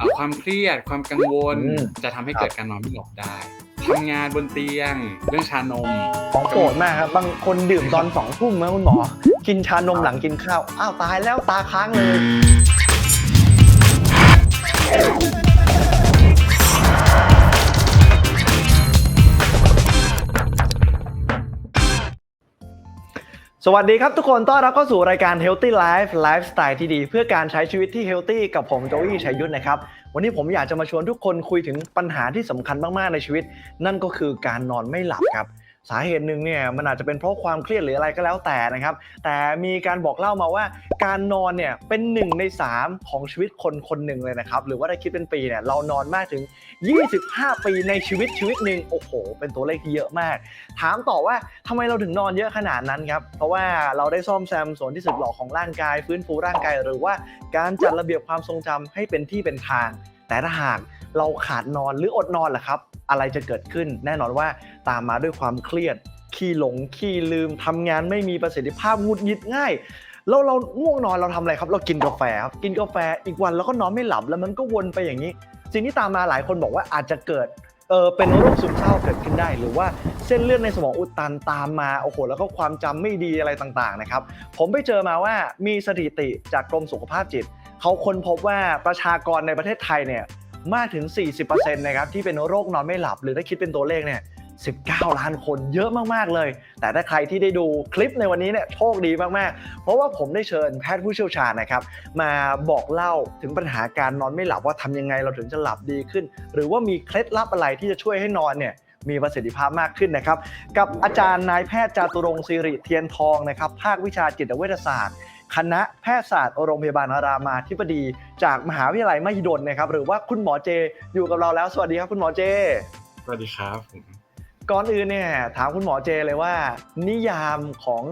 เอ่อความเครียดความกังวลอืม จะทำให้ครับเกิดการนอนไม่หลับได้ทำงานบนเตียง เรื่องชานม ของโปรดมากครับ บางคนดื่มตอนสองทุ่มนะคุณหมอ กินชานมหลังกินข้าว อ้าว ตายแล้วตาค้างเลย สวัสดีครับทุกคนต้อนรับเข้าสู่รายการ Healthy Life ไลฟ์สไตล์ที่ดี เพื่อการใช้ชีวิตที่ Healthy กับผมโจวี่ชัยยุทธนะครับ วันนี้ผมอยากจะมาชวนทุกคนคุยถึงปัญหาที่สำคัญมาก ๆ ในชีวิต นั่นก็คือการนอนไม่หลับครับ สาเหตุหนึ่งเนี่ยมันอาจจะเป็นเพราะความเครียดหรืออะไรก็แล้วแต่นะครับ แต่มีการบอกเล่ามาว่า การนอนเนี่ยเป็นหนึ่งใน 3 ของชีวิตคนคนหนึ่งเลยนะครับ หรือว่าถ้าคิดเป็นปีเนี่ยเรานอนมากถึง 25 ปีในชีวิตชีวิตหนึ่งโอ้โห เป็นตัวเลขที่เยอะมาก ถามต่อว่าทำไมเราถึงนอนเยอะขนาดนั้นครับเพราะว่าเราได้ซ่อมแซมส่วนที่สึกหรอของร่างกาย ฟื้นฟูร่างกายหรือว่าการจัดระเบียบความทรงจำให้เป็นที่เป็นทาง แต่ถ้าหาก เราขาดนอนหรืออดนอนล่ะครับ อะไรจะเกิดขึ้นแน่นอนว่าตามมาด้วยความเครียด ขี้หลง ขี้ลืมทำงานไม่มีประสิทธิภาพหงุดหงิดง่ายแล้วเราง่วงนอนเราทำอะไรครับ เรากินกาแฟครับกินกาแฟอีกวันเราก็นอนไม่หลับแล้วมันก็วนไปอย่างนี้ สิ่งที่ตามมาหลายคนบอกว่าอาจจะเกิดเออเป็นโรคซึมเศร้าเกิดขึ้นได้ หรือว่าเส้นเลือดในสมองอุดตันตามมาโอ้โหแล้วก็ความจำไม่ดีอะไรต่างๆนะครับ ผมไปเจอมาว่ามีสถิติจากกรมสุขภาพจิตเขาค้นพบว่าประชากรในประเทศไทยเนี่ย มากถึง 40%นะครับที่เป็นโรคนอนไม่หลับ หรือถ้าคิดเป็นตัวเลขเนี่ย19 ล้านคนเยอะมาก ๆ เลย แต่ถ้าใครที่ได้ดูคลิปในวันนี้เนี่ยโชคดีมาก ๆ เพราะว่าผมได้เชิญแพทย์ผู้เชี่ยวชาญนะครับ มาบอกเล่าถึงปัญหาการนอนไม่หลับว่าทำยังไงเราถึงจะหลับดีขึ้น หรือว่ามีเคล็ดลับอะไรที่จะช่วยให้นอนเนี่ยมีประสิทธิภาพมากขึ้นนะครับ กับอาจารย์นายแพทย์จาตุรงค์สิริเทียนทองนะครับ ภาควิชาจิตเวชศาสตร์ คณะแพทยศาสตร์โรงพยาบาลรามาธิบดี จากมหาวิทยาลัยมหิดลนะครับ หรือว่าคุณหมอเจอยู่กับเราแล้ว สวัสดีครับคุณหมอเจ สวัสดีครับผมก่อนอื่นเนี่ยถามคุณหมอเจเลยว่า นิยามของ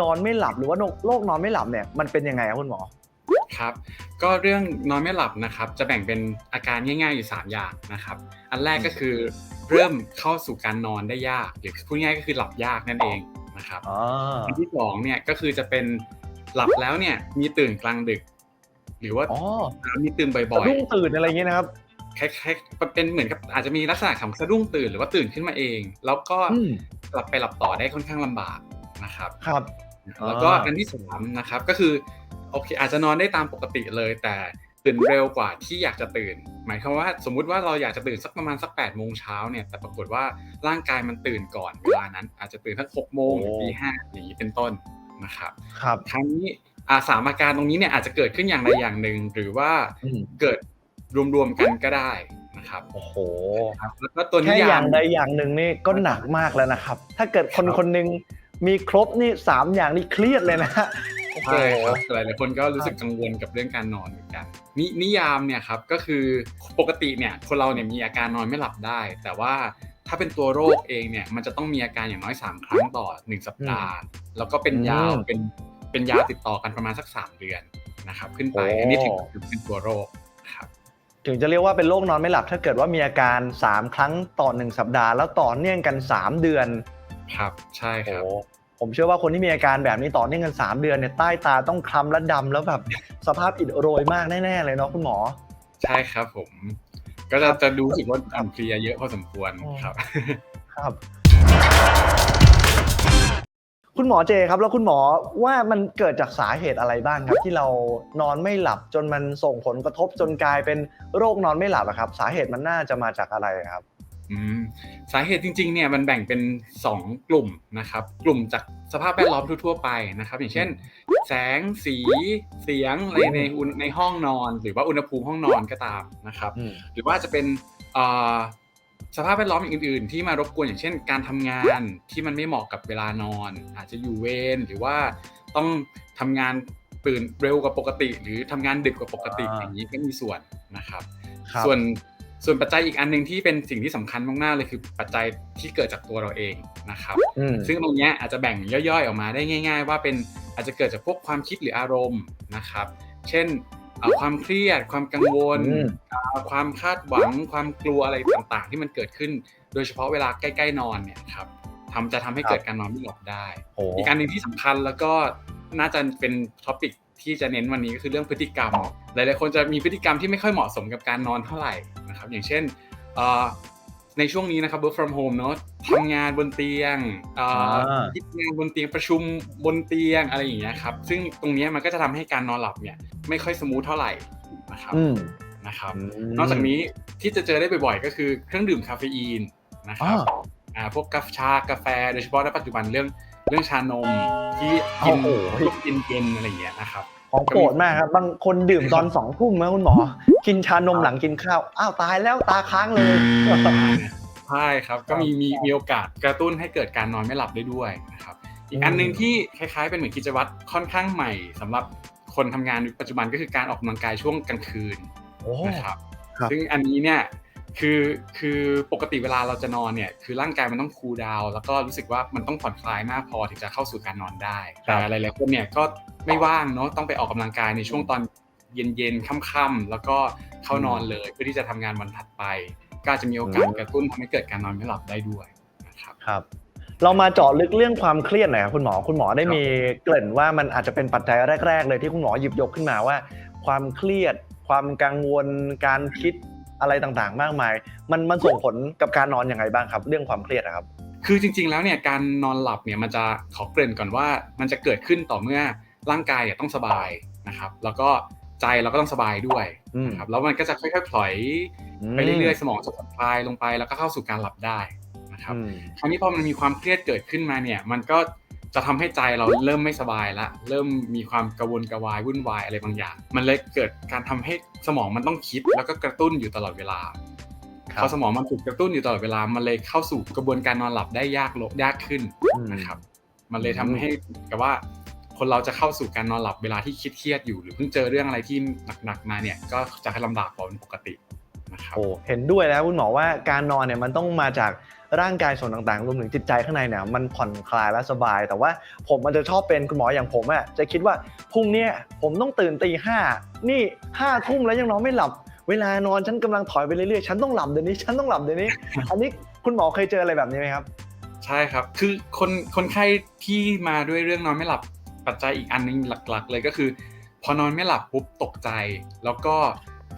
นอนไม่หลับหรือว่าโรคนอนไม่หลับเนี่ยมันเป็นยังไงครับคุณหมอครับก็เรื่องนอนไม่หลับนะครับจะแบ่งเป็นอาการง่ายๆอยู่ 3 อย่างนะครับอันแรกก็คือเริ่มเข้าสู่การนอนได้ยากหรือพูดง่ายๆก็คือหลับยากนั่นเองนะครับอ๋ออันที่สองเนี่ยก็คือจะเป็น หลับแล้วเนี่ยมีตื่นกลางดึก หรือว่าอ๋อมีตื่นบ่สะอยดุ้งตื่นอะไรอย่างเงี้ยนะครับๆคล้ายๆเป็นเหมือนกับอาจจะมีลักษณะของสะดุ้งตื่นหรือว่าตื่นขึ้นมาเอง แล้วก็อืมหลับไปหลับต่อได้ค่อนข้างลำบากนะครับครับ แล้วก็อ่าอันที่สามนะครับก็คือโอเคอาจจะนอนได้ตามปกติเลย แต่ตื่นเร็วกว่าที่อยากจะตื่น หมายความว่าสมมุติว่าเราอยากจะตื่นสักประมาณสัก8ปดโมงเช้าเนี่ยแต่ปรากฏว่าร่างกายมันตื่นก่อนเวลานั้น อาจจะตื่นสักหกโมงหรือตีห้าอย่างนี้เป็นต้น นะครับครับครั้งนี้อาสามอาการตรงนี้เนี่ยอาจจะเกิดขึ้นอย่างใดอย่างหนึ่งหรือว่าอืมเกิดรวมๆกันก็ได้นะครับโอ้โหครับแล้วก็ตัวนิแค่อยาย่ามงใดอย่างหนึ่งนี่ก็หนักมากแล้วนะครับ ถ้าเกิดคนครับคนหนึ่งมีครบนี่สามอย่างนี่เครียดเลยนะฮะโอ้โหใช่ครับหลายๆคนก็รู้สึกกังวลกับเรื่องการนอนเหมือนกันนนิยามเนี่ยครับก็คือปกติเนี่ยคนเราเนี่ยมีอาการนอนไม่หลับได้ แต่ว่า ถ้าเป็นตัวโรคเองเนี่ยมันจะต้องมีอาการอย่างน้อย 3 ครั้งต่อ 1 สัปดาห์ แล้วก็เป็นยาวอืมเป็นเป็นยาวติดต่อกันประมาณสัก 3 เดือนนะครับ ขึ้นไปโอ้อันนี้ถึงถึงเป็นตัวโรคครับถึงจะเรียกว่าเป็นโรคนอนไม่หลับ ถ้าเกิดว่ามีอาการ 3 ครั้งต่อ 1 สัปดาห์ แล้วต่อเนื่องกัน 3 เดือนครับใช่ครับโอ้ผมเชื่อว่าคนที่มีอาการแบบนี้ต่อเนื่องกัน 3 เดือนเนี่ยใต้ตาต้องคล้ำและดำแล้วแบบสภาพอิดโรยมากแน่ๆเลยเนาะคุณหมอ ใช่ครับผม ก็จะจะดูรู้สึกว่าอ่อนเพลียเยอะพอสมควรอ๋อครับ ครับ คุณหมอเจครับ แล้วคุณหมอว่ามันเกิดจากสาเหตุอะไรบ้างครับ ที่เรานอนไม่หลับจนมันส่งผลกระทบจนกลายเป็นโรคนอนไม่หลับอะครับ สาเหตุมันน่าจะมาจากอะไรครับอืม สาเหตุจริงๆเนี่ยมันแบ่งเป็น 2 กลุ่มนะครับ กลุ่มจากสภาพแวดล้อมทั่วๆไปนะครับ อย่างเช่น แสงสีเสียงอะไรในอุณในห้องนอน หรือว่าอุณหภูมิห้องนอนก็ตามนะครับอืมหรือว่าจะเป็นเอ่อสภาพแวดล้อมอื่นๆ ที่มารบกวนอย่างเช่น การทำงานที่มันไม่เหมาะกับเวลานอน อาจจะอยู่เวรหรือว่าต้องทำงานตื่นเร็วกว่าปกติ หรือทำงานดึกกว่าปกติอ่าอย่างนี้ก็มีส่วนนะครับครับส่วน ส่วนปัจจัยอีกอันหนึ่งที่เป็นสิ่งที่สำคัญมากๆเลยคือปัจจัยที่เกิดจากตัวเราเองนะครับอืมซึ่งตรงเนี้ยอาจจะแบ่งย่อยๆออกมาได้ง่าย ๆ ว่าเป็นอาจจะเกิดจากพวกความคิดหรืออารมณ์นะครับ เช่นเอ่อความเครียด ความกังวลอืมเอ่อความคาดหวัง ความกลัวอะไรต่างๆ ที่มันเกิดขึ้น โดยเฉพาะเวลาใกล้ๆนอนเนี่ยครับทำจะทำให้เกิดการนอนไม่หลับได้โอ้อีกอันหนึ่งที่สำคัญแล้วก็น่าจะเป็นท็อปิก ที่จะเน้นวันนี้ก็คือเรื่องพฤติกรรม หลายๆคนจะมีพฤติกรรมที่ไม่ค่อยเหมาะสมกับการนอนเท่าไหร่นะครับอย่างเช่นเอ่อในช่วงนี้นะครับ work from home เนอะทำงานบนเตียงเอ่ออ่าคิดงานบนเตียงประชุมบนเตียงอะไรอย่างเงี้ยครับซึ่งตรงเนี้ยมันก็จะทำให้การนอนหลับเนี่ยไม่ค่อยสมูทเท่าไหร่นะครับอืมนะครับมนอกจากนี้ที่จะเจอได้บ่อยๆ ก็คือเครื่องดื่มคาเฟอีนนะคอ๋รัอบอ่าพวกกาแฟชากาแฟโดยเฉพาะในปัจจุบันเรื่อง เรื่องชานมที่กินโอ้โหพวกกินเย็นอะไรอย่างเงี้ยนะครับของโปรดมากครับบางคนดื่มตอนสองทุ่มนะคุณหมอ กินชานมหลังกินข้าวอ้าวตายแล้วตาค้างเลยใช่ครับก็มีมีมีโอกาสกระตุ้นให้เกิดการนอนไม่หลับได้ด้วยนะครับอีกอันหนึ่งที่คล้ายๆ เป็นเหมือนกิจวัตรค่อนข้างใหม่สำหรับคนทำงานในปัจจุบันก็คือการออกกำลังกายช่วงกลางคืนโอ้นะครับครับซึ่งอันนี้เนี่ย คือคือปกติเวลาเราจะนอนเนี่ยคือร่างกายมันต้องคูลดาวน์แล้วก็รู้สึกว่ามันต้องผ่อนคลายมากพอถึงจะเข้าสู่การนอนได้ครัแต่บหลายๆคนเนี่ยก็ไม่ว่างเนาะต้องไปออกกำลังกายในช่วงตอนเย็นๆค่ำๆแล้วก็เข้านอนเลยเพื่อที่จะทำงานวันถัดไป ก็อาจจะมีโอกาสกระตุ้นทำให้เกิดการนอนไม่หลับได้ด้วยนะครับครับ เรามาเจาะลึกเรื่องความเครียดหน่อยครับคุณหมอคุณหมอได้ครับมีเกริ่นว่ามันอาจจะเป็นปัจจัยแรก ๆ เลยที่คุณหมอหยิบยกขึ้นมาว่า ความเครียดความกังวลการคิด อะไรต่างๆ มากมาย มันมันส่งผลกับการนอนยังไงบ้างครับ เรื่องความเครียดนะครับ คือจริง ๆ แล้วเนี่ยการนอนหลับเนี่ยมันจะขอเกริ่นก่อนว่ามันจะเกิดขึ้นต่อเมื่อร่างกายเนี่ยต้องสบายนะครับ แล้วก็ใจเราก็ต้องสบายด้วยอืมนะครับแล้วมันก็จะค่อยๆปล่อยไปเรื่อยๆสมองจะผ่อนคลายลงไปแล้วก็เข้าสู่การหลับได้นะครับอืมคราวนี้พอมันมีความเครียดเกิดขึ้นมาเนี่ยมันก็ จะทำให้ใจเราเริ่มไม่สบายละเริ่มมีความกระวนกระวายวุ่นวายอะไรบางอย่าง มันเลยเกิดการทำให้สมองมันต้องคิดแล้วก็กระตุ้นอยู่ตลอดเวลาครับพอสมองมันถูกกระตุ้นอยู่ตลอดเวลา มันเลยเข้าสู่กระบวนการนอนหลับได้ยากลงยากขึ้นอืมนะครับ มันเลยทำให้กับว่า คนเราจะเข้าสู่การนอนหลับเวลาที่คิดเครียดอยู่หรือเพิ่งเจอเรื่องอะไรที่หนักๆมาเนี่ย ก็จะให้ลำบากกว่าเป็นปกตินะครับโอ้เห็นด้วยแล้วคุณหมอว่าการนอนเนี่ยมันต้องมาจาก ร่างกายส่วนต่างๆ รวมถึงจิตใจข้างในเนี่ยมันผ่อนคลายและสบาย แต่ว่าผมมันจะชอบเป็นคุณหมออย่างผมอะจะคิดว่าพรุ่งนี้ผมต้องตื่นตีห้านี่ห้าทุ่มแล้วยังนอนไม่หลับ เวลานอนฉันกำลังถอยไปเรื่อยๆฉันต้องหลับเดี๋ยวนี้ฉันต้องหลับเดี๋ยวนี้ อันนี้คุณหมอเคยเจออะไรแบบนี้ไหมครับ ใช่ครับ คือคนคนไข้ที่มาด้วยเรื่องนอนไม่หลับปัจจัยอีกอันหนึงหลัก ๆ เลยก็คือ พอนอนไม่หลับปุ๊บตกใจ แล้วก็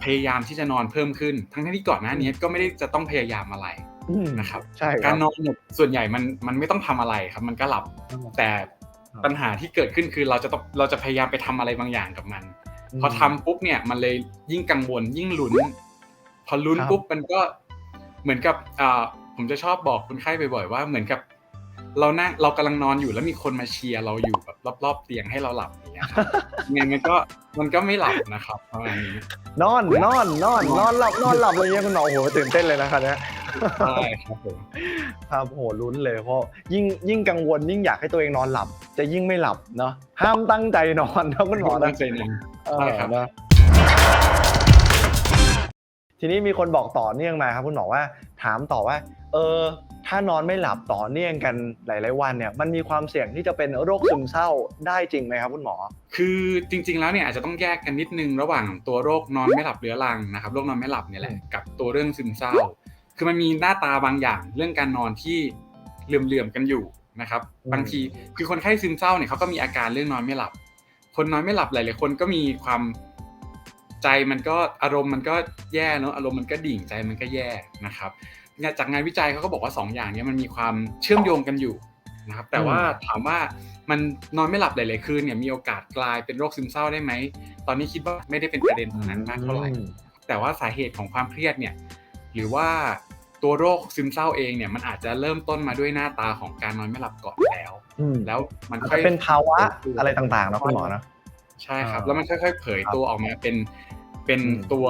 พยายามที่จะนอนเพิ่มขึ้น ทั้งที่ก่อนหน้านี้ก็ไม่ได้จะต้องพยายามอะไร นะครับใช่คการรับนอนเนี่ยส่วนใหญ่มันมันไม่ต้องทำอะไรครับ มันก็หลับแต่ครับปัญหาที่เกิดขึ้นคือเราจะต้องเราจะพยายามไปทำอะไรบางอย่างกับมัน พอทำปุ๊บเนี่ยมันเลยยิ่งกังวลยิ่งลุ้น พอลุ้นครับปุ๊บมันก็เหมือนกับอ่าผมจะชอบบอกคนไข้บ่อยๆว่าเหมือนกับ เรานั่งเรากำลังนอนอยู่แล้วมีคนมาเชียร์เราอยู่แบบรอบๆเตียงให้เราหลับอย่า งเงี้ยครับไงมันก็มันก็ไม่หลับนะครับประมาณนี้นอนนอนนอนนอนหลับนอนหลับอะไรเงี้ยคุณหมอโอ้โหตื่นเต้นเลยนะครับเนี่ยใช่ครับผมครับโหลุ้นเลยเพราะยิ่งยิ่งกังวลยิ่งอยากให้ตัวเองนอนหลับ จะยิ่งไม่หลับเนาะห้ามตั้งใจนอนนะคุณหมอตั้นะงใจนอนเออใช่ครับนะทีนี้มีคนบอกต่อเนื่องมาครับคุณหมอว่าถามต่อว่า เออ ถ้านอนไม่หลับต่อเนื่องกันหลาย ๆ วันเนี่ยมันมีความเสี่ยงที่จะเป็นโรคซึมเศร้าได้จริงไหมครับคุณหมอ คือจริง ๆ แล้วเนี่ยอาจจะต้องแยกกันนิดนึงระหว่างตัวโรคนอนไม่หลับเรื้อรังนะครับโรคนอนไม่หลับเนี่ยแหละกับตัวเรื่องซึมเศร้า คือมันมีหน้าตาบางอย่างเรื่องการนอนที่เหลื่อมๆกันอยู่นะครับอืมบางทีคือคนไข้ซึมเศร้าเนี่ยเขาก็มีอาการเรื่องนอนไม่หลับ คนนอนไม่หลับหลายๆคนก็มีความใจมันก็อารมณ์มันก็แย่เนอะอารมณ์มันก็ดิ่งใจมันก็แย่นะครับเนี่ย จากงานวิจัยเขาก็บอกว่าสองอย่างเนี้มันมีความเชื่อมโยงกันอยู่นะครับแต่ว่าถามว่ามันนอนไม่หลับหลายๆคืนเนี่ยมีโอกาสกลายเป็นโรคซึมเศร้าได้ไหม ตอนนี้คิดว่าไม่ได้เป็นประเด็นตรงนั้นมากเท่าไหร่อืมแต่ว่าสาเหตุของความเครียดเนี่ยหรือว่าตัวโรคซึมเศร้าเองเนี่ยมันอาจจะเริ่มต้นมาด้วยหน้าตาของการนอนไม่หลับก่อนแล้วอืมแล้วมันอาจค่อจะยเป็นภาวะอะไรต่างๆนะคุณหมอนะใช่ครับอ่าแล้วมันค่อยๆ เผยตัวออกมาเป็นเป็นอืมตัว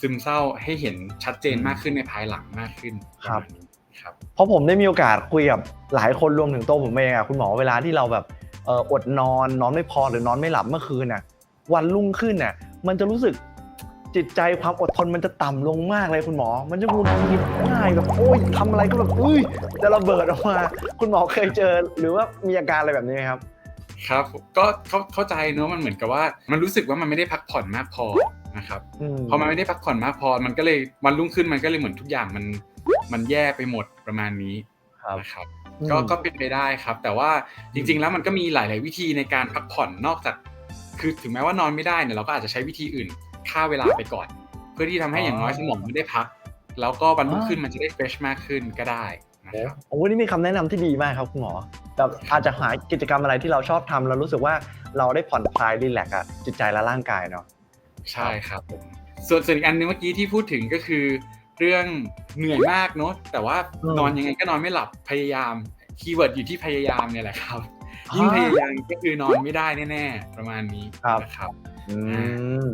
ซึมเศร้าให้เห็นชัดเจนอืมมากขึ้นในภายหลังมากขึ้นครับปะมาณนี้ครับ เพราะผมได้มีโอกาสคุยกับหลายคนรวมถึงตัวผมเองอะคุณหมอเวลาที่เราแบบเอ่ออดนอนนอนไม่พอหรือนอนไม่หลับเมื่อคืนน่ะวันรุ่งขึ้นน่ะมันจะรู้สึกจิตใจความอดทนมันจะต่ำลงมากเลยคุณหมอ มันจะหงุดหงิดง่ายแบบโอ้ยทำอะไรก็แบบอุ้ยจะระเบิดออกมา คุณหมอเคยเจอ หรือว่ามีอาการอะไรแบบนี้ไหมครับ ครับ ก็เข้าเข้าใจเนอะมันเหมือนกับว่า มันรู้สึกว่ามันไม่ได้พักผ่อนมากพอ นะครับอืมพอมันไม่ได้พักผ่อนมากพอมันก็เลยวันรุ่งขึ้นมันก็เลยเหมือนทุกอย่างมันมันแย่ไปหมดประมาณนี้ครับนะครับอืมก็ก็เป็นไปได้ครับ แต่ว่าจริง ๆ แล้วมันก็มีหลาย ๆ วิธีในการพักผ่อนนอกจาก คือถึงแม้ว่านอนไม่ได้เนี่ยเราก็อาจจะใช้วิธีอื่นฆ่าเวลาไปก่อน เพื่อที่ทำให้อย่างน้อยสมองมันได้พัก แล้วก็วันรุ่งขึ้นมันจะได้เฟรชมากขึ้นก็ได้นะครับโอ้โหนี่มีคำแนะนำที่ดีมากครับคุณหมอแบบอาจจะหากิจกรรมอะไรที่เราชอบทำแล้วรู้สึกว่าเราได้ผ่อนคลายรีแลกซ์อะจิตใจและร่างกายเนาะ ใช่ครับผมส่วนส่วนอีกอันหนึงเมื่อกี้ที่พูดถึงก็คือ เรื่องเหนื่อยมากเนอะแต่ว่าอืมนอนยังไงก็นอนไม่หลับพยายามคีย์เวิร์ดอยู่ที่พยายามเนี่ยแหละครับอ่ายิ่ยิ่งพยายามก็คือนอนไม่ได้แน่ๆประมาณนี้ครับนะครับอืม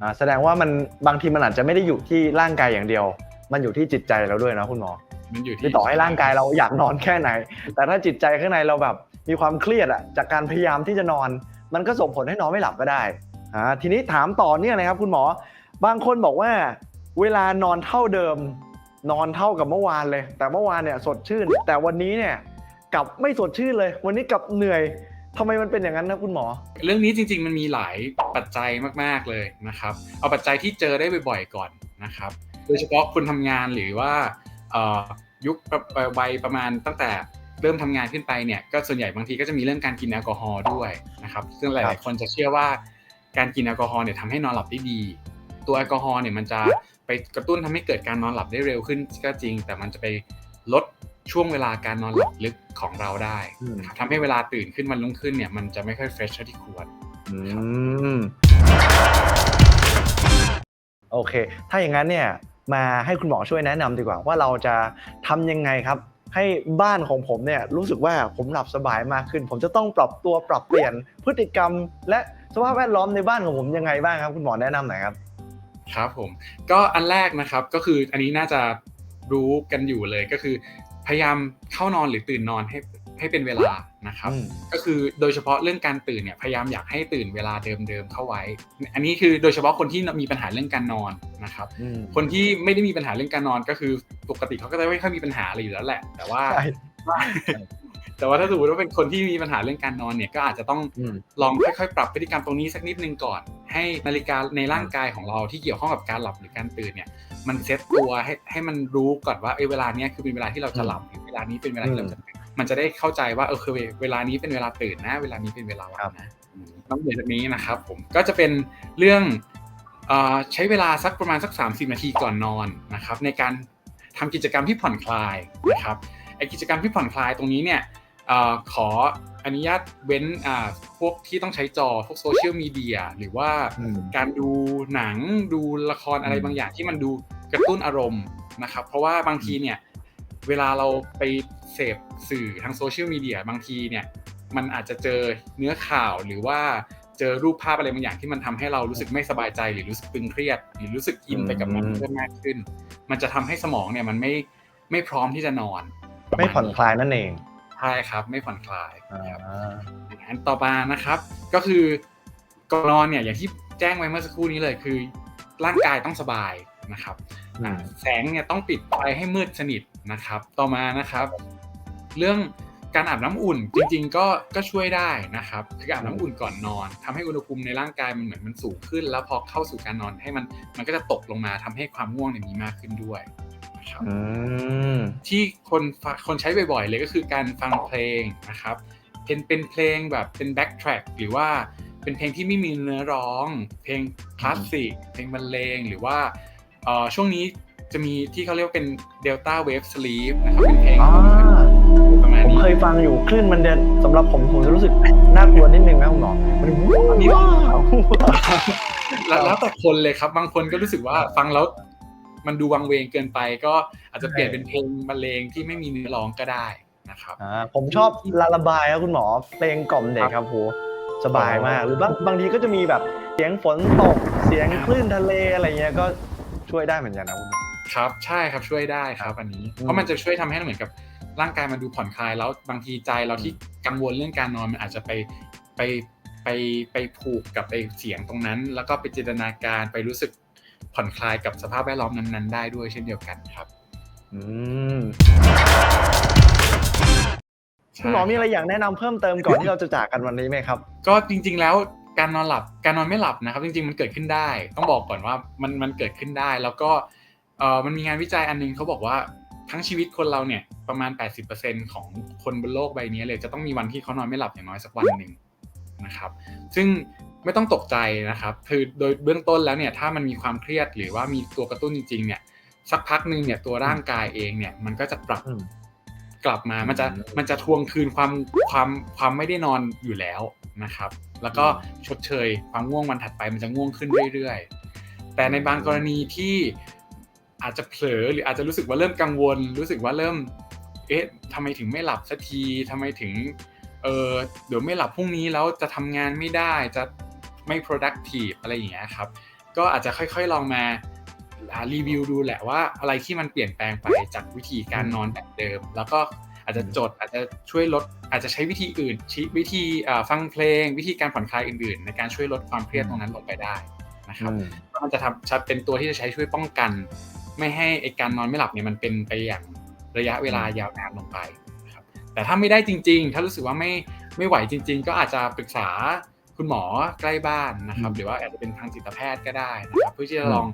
อ่าแสดงว่ามันบางทีมันอาจจะไม่ได้อยู่ที่ร่างกายอย่างเดียว มันอยู่ที่จิตใจเราด้วยนะคุณหมอมันอยู่ที่ที่ต่อให้ร่างกายเราอยากนอนแค่ไหน แต่ถ้าจิตใจข้างในเราแบบมีความเครียดอะจากการพยายามที่จะนอน มันก็ส่งผลให้นอนไม่หลับก็ได้ อ่าทีนี้ถามต่อเนี่ยนะครับคุณหมอ บางคนบอกว่า เวลานอนเท่าเดิม นอนเท่ากับเมื่อวานเลย แต่เมื่อวานเนี่ยสดชื่น แต่วันนี้เนี่ยกลับไม่สดชื่นเลย วันนี้กลับเหนื่อยทำไมมันเป็นอย่างนั้นนะคุณหมอ เรื่องนี้จริง ๆ มันมีหลายปัจจัยมากๆเลยนะครับ เอาปัจจัยที่เจอได้บ่อยๆก่อนนะครับ โดยเฉพาะคนทำงานหรือว่ายุควัยประมาณตั้งแต่เริ่มทำงานขึ้นไปเนี่ยก็ส่วนใหญ่บางทีก็จะมีเรื่องการกินแอลกอฮอล์ด้วยนะครับ ซึ่งหลายๆคนจะเชื่อว่า การกินแอลกอฮอล์เนี่ยทำให้นอนหลับได้ดี ตัวแอลกอฮอล์เนี่ยมันจะไปกระตุ้นทำให้เกิดการนอนหลับได้เร็วขึ้นก็จริง แต่มันจะไปลดช่วงเวลาการนอนหลับลึกของเราได้นะครับทำให้เวลาตื่นขึ้นวันรุ่งขึ้นเนี่ยมันจะไม่ค่อยเฟรชเท่าที่ควรอืมโอเค ถ้าอย่างนั้นเนี่ยมาให้คุณหมอช่วยแนะนำดีกว่าว่าเราจะทำยังไงครับ ให้บ้านของผมเนี่ยรู้สึกว่าผมหลับสบายมากขึ้น ผมจะต้องปรับตัวปรับเปลี่ยนพฤติกรรมและ สภาพแวดล้อมในบ้านของผมยังไงบ้างครับ คุณหมอแนะนำหน่อยครับ ครับผม ก็อันแรกนะครับก็คืออันนี้น่าจะรู้กันอยู่เลยก็คือ พยายามเข้านอนหรือตื่นนอนให้ให้เป็นเวลานะครับ อืม ก็คือโดยเฉพาะเรื่องการตื่นเนี่ยพยายามอยากให้ตื่นเวลาเดิมๆเข้าไว้ อันนี้คือโดยเฉพาะคนที่มีปัญหาเรื่องการนอนนะครับ อืมคนที่ไม่ได้มีปัญหาเรื่องการนอนก็คือปกติเขาก็จะไม่ค่อยมีปัญหาอะไรอยู่แล้วแหละ แต่ว่า ใช่ แต่ว่าถ้าสมมติว่าเป็นคนที่มีปัญหาเรื่องการนอนเนี่ยก็อาจจะต้องอืมลองค่อยๆ ปรับพฤติกรรมตรงนี้สักนิดนึงก่อน ให้นาฬิกาในร่างกายของเราที่เกี่ยวข้องกับการหลับหรือการตื่นเนี่ยมันเซตตัวให้ให้มันรู้ก่อนว่าเอยเวลาเนี้ยคือเป็นเวลาที่เราจะหลับหรือเวลานี้เป็นเวลาที่เราจะตื่นมันจะได้เข้าใจว่าเออคือเวลานี้เป็นเวลาตื่นนะ เวลานี้เป็นเวลาหลับนะอืมนอกเหนือจากนี้นะครับผมก็จะเป็นเรื่องเอ่อใช้เวลาสักประมาณสัก 30 นาทีก่อนนอนนะครับในการทำกิจกรรมที่ผ่อนคลายนะครับไอกิจกรรมที่ผ่อนคลายตรงนี้เนี่ยเอ่อ ขออนุญาตเว้นอ่าพวกที่ต้องใช้จอพวกโซเชียลมีเดียหรือว่าอืมการดูหนังดูละครอะไรอืมบางอย่างที่มันดูกระตุ้นอารมณ์นะครับ เพราะว่าบางทีเนี่ยเวลาเราไปเสพสื่อทางโซเชียลมีเดียบางทีเนี่ยมันอาจจะเจอเนื้อข่าวหรือว่าเจอรูปภาพอะไรบางอย่างที่มันทำให้เรารู้สึกไม่สบายใจ หรือรู้สึกตึงเครียด หรือรู้สึกอินไปกับมันอืมเพิ่มมากขึ้น มันจะทำให้สมองเนี่ยมันไม่ไม่พร้อมที่จะนอน ไม่ผ่อนคลายนั่นเอง ใช่ครับ ไม่ผ่อนคลายอ่ครับาอันต่อมานะครับ ก็คือก่อนนอนเนี่ยอย่างที่แจ้งไว้เมื่อสักครู่นี้เลยคือ ร่างกายต้องสบายนะครับอืมแสงเนี่ยต้องปิดไฟให้มืดสนิทนะครับ ต่อมานะครับ เรื่องการอาบน้ำอุ่นจริงๆก็ก็ช่วยได้นะครับคืออาบน้ำอุ่นก่อนนอนทำให้อุณหภูมิในร่างกายมันเหมือนมันสูงขึ้น แล้วพอเข้าสู่การนอนให้มันมันก็จะตกลงมาทำให้ความง่วงเนี่ยมีมากขึ้นด้วย นะครับอืมที่คนฟังคนใช้บ่อยๆเลยก็คือการฟังเพลงนะครับ เป็นเป็นเพลงแบบเป็นแบ็กแทร็กหรือว่าเป็นเพลงที่ไม่มีเนื้อร้อง เพลงคลาสสิกเพลงบรรเลงหรือว่าเอ่อช่วงนี้จะมีที่เขาเรียกว่าเป็น Delta Wave Sleep นะครับเป็นเพลงอ่าประมาณผมนี้เคยฟังอยู่คลื่นมันเดินสำหรับผมผมจะรู้สึกน่ากลัวนิดนึงนะคุณหมอมันว้าวแล้วแล้วแต่คนเลยครับ บางคนก็รู้สึกว่าฟังแล้ว มันดูวังเวงเกินไปก็อาจจะเปลี่ยนเป็นเพลงบรรเลงที่ไม่มีเนื้อร้องก็ได้นะครับอ่าผมชอบลาลาบายครับคุณหมอเพลงกล่อมเด็กครับโหสบายมาก หรือบางบางทีก็จะมีแบบเสียงฝนตกเสียงคลื่นทะเลอะไรเงี้ยก็ช่วยได้เหมือนกันนะคุณหมอครับใช่ครับช่วยได้ครับอันนี้อืมเพราะมันจะช่วยทำให้เหมือนกับร่างกายมันดูผ่อนคลายแล้วบางทีใจเราที่กังวลเรื่องการนอนมันอาจจะไปไปไปไปผูกกับไอเสียงตรงนั้น แล้วก็ไปจินตนาการไปรู้สึก ผ่อนคลายกับสภาพแวดล้อมนั้นๆ ได้ด้วยเช่นเดียวกันครับ อืมคุณหมอมีอะไรอยากแนะนำเพิ่มเติมก่อนที่เราจะจากกันวันนี้ไหมครับ ก็จริง ๆ แล้วการนอนหลับการนอนไม่หลับนะครับ จริง ๆ มันเกิดขึ้นได้ ต้องบอกก่อนว่ามันมันเกิดขึ้นได้ แล้วก็เออมันมีงานวิจัยอันนึงเขาบอกว่าทั้งชีวิตคนเราเนี่ยประมาณ 80%ของคนบนโลกใบนี้เลยจะต้องมีวันที่เขานอนไม่หลับอย่างน้อยสักวันหนึ่งนะครับ ซึ่ง ไม่ต้องตกใจนะครับ คือโดยเบื้องต้นแล้วเนี่ยถ้ามันมีความเครียดหรือว่ามีตัวกระตุ้นจริงๆเนี่ยสักพักหนึ่งเนี่ยตัวร่างกายเองเนี่ยมันก็จะปรับอืมกลับมา มันจะอืมมันจะทวงคืนความความความไม่ได้นอนอยู่แล้วนะครับ แล้วก็ชดเชยความง่วงวันถัดไปมันจะง่วงขึ้นเรื่อยๆ แต่ในบางกรณีที่อาจจะเผลอหรืออาจจะรู้สึกว่าเริ่มกังวล รู้สึกว่าเริ่ม เอ๊ะทำไมถึงไม่หลับสักทีทำไมถึง เออเดี๋ยวไม่หลับพรุ่งนี้แล้วจะทำงานไม่ได้จะ ไม่ productive อะไรอย่างเงี้ยครับ ก็อาจจะค่อยๆลองมาอ่ารีวิวดูแหละว่าอะไรที่มันเปลี่ยนแปลงไปจากวิธีการนอนแบบเดิม แล้วก็อาจจะจดอาจจะช่วยลดอาจจะใช้วิธีอื่นชี้วิธีอ่าฟังเพลง วิธีการผ่อนคลายอื่นๆ ในการช่วยลดความเครียดตรงนั้นลงไปได้นะครับอืมแล้วมันจะทำจะเป็นตัวที่จะใช้ช่วยป้องกัน ไม่ให้ไอการนอนไม่หลับเนี่ยมันเป็นไปอย่างระยะเวลายาวนานลงไปนะครับแต่ถ้าไม่ได้จริง ๆ ถ้ารู้สึกว่าไม่ไม่ไหวจริง ๆ ก็อาจจะปรึกษา คุณหมอใกล้บ้านนะครับอืมหรือว่าอาจจะเป็นทางจิตแพทย์ก็ได้นะครับ เพื่อที่จะลอง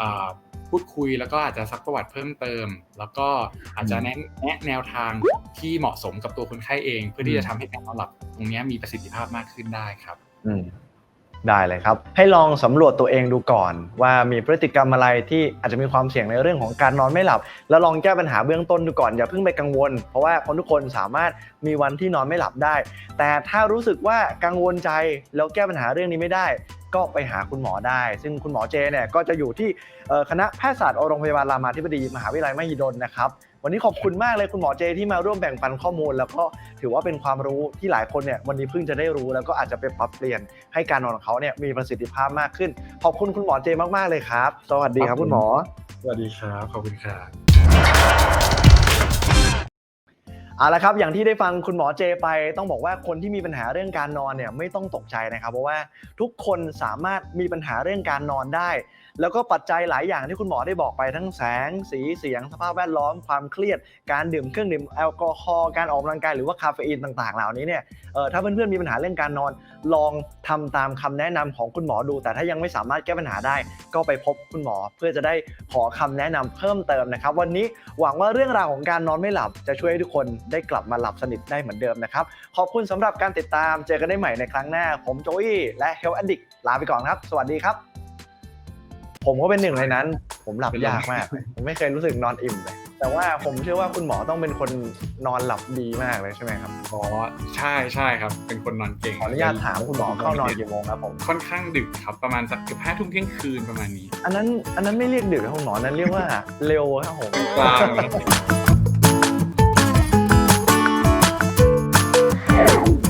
อาพูดคุยแล้วก็อาจจะซักประวัติเพิ่มเติม แล้วก็อาจจะแนะแนะแนวทางที่เหมาะสมกับตัวคนไข้เอง เพื่อที่จะทำให้การนอนหลับตรงเนี้ยมีประสิทธิภาพมากขึ้นได้ครับ อืม ได้เลยครับ ให้ลองสำรวจตัวเองดูก่อน ว่ามีพฤติกรรมอะไรที่อาจจะมีความเสี่ยงในเรื่องของการนอนไม่หลับ แล้วลองแก้ปัญหาเบื้องต้นดูก่อนอย่าเพิ่งไปกังวล เพราะว่าคนทุกคนสามารถมีวันที่นอนไม่หลับได้ แต่ถ้ารู้สึกว่ากังวลใจแล้วแก้ปัญหาเรื่องนี้ไม่ได้ ก็ไปหาคุณหมอได้ ซึ่งคุณหมอเจเนี่ยก็จะอยู่ที่คณะแพทยศาสตร์โรงพยาบาลรามาธิบดีมหาวิทยาลัยมหิดลนะครับ วันนี้ขอบคุณมากเลยคุณหมอเจที่มาร่วมแบ่งปันข้อมูล แล้วก็ถือว่าเป็นความรู้ที่หลายคนเนี่ยวันนี้เพิ่งจะได้รู้แล้วก็อาจจะไปปรับเปลี่ยนให้การนอนของเขาเนี่ยมีประสิทธิภาพมากขึ้น ขอบคุณคุณหมอเจมากๆเลยครับ สวัสดีครับคุณหมอ สวัสดีครับ ขอบคุณครับ เอาละครับอย่างที่ได้ฟังคุณหมอเจไป ต้องบอกว่าคนที่มีปัญหาเรื่องการนอนเนี่ยไม่ต้องตกใจนะครับ เพราะว่าทุกคนสามารถมีปัญหาเรื่องการนอนได้ แล้วก็ปัจจัยหลายอย่างที่คุณหมอได้บอกไปทั้งแสง สีเสียง สภาพแวดล้อมความเครียด การดื่มเครื่องดื่มแอลกอฮอล์การออกกำลังกายหรือว่าคาเฟอีนต่างๆ เหล่านี้เนี่ยเออถ้าเพื่อนๆมีปัญหาเรื่องการนอนลองทำตามคำแนะนำของคุณหมอดู แต่ถ้ายังไม่สามารถแก้ปัญหาได้ ก็ไปพบคุณหมอเพื่อจะได้ขอคำแนะนำเพิ่มเติมนะครับ วันนี้หวังว่าเรื่องราวของการนอนไม่หลับจะช่วยให้ทุกคนได้กลับมาหลับสนิทได้เหมือนเดิมนะครับ ขอบคุณสำหรับการติดตามเจอกันได้ใหม่ในครั้งหน้า ผมโจอี้และ Health Addict ลาไปก่อนครับ สวัสดีครับ ผมก็เป็นหนึ่งในนั้น ผมหลับยากมาก ผมไม่เคยรู้สึกนอนอิ่มเลยแต่ว่าผมเชื่อว่าคุณหมอต้องเป็นคนนอนหลับดีมากเลยใช่ไหมครับอ๋อใช่ใช่ครับ เป็นคนนอนเก่งขออนุญาตถามคุณหมอเข้านอนกี่โมงครับผมค่อนข้างดึกครับประมาณสักเกือบห้าทุ่มเที่ยงคืนประมาณนี้ อันนั้นอันนั้นไม่เรียกดึกครับคุณหมออันนั้นเรียกว่าเร็วครับผมกลาง นะครับ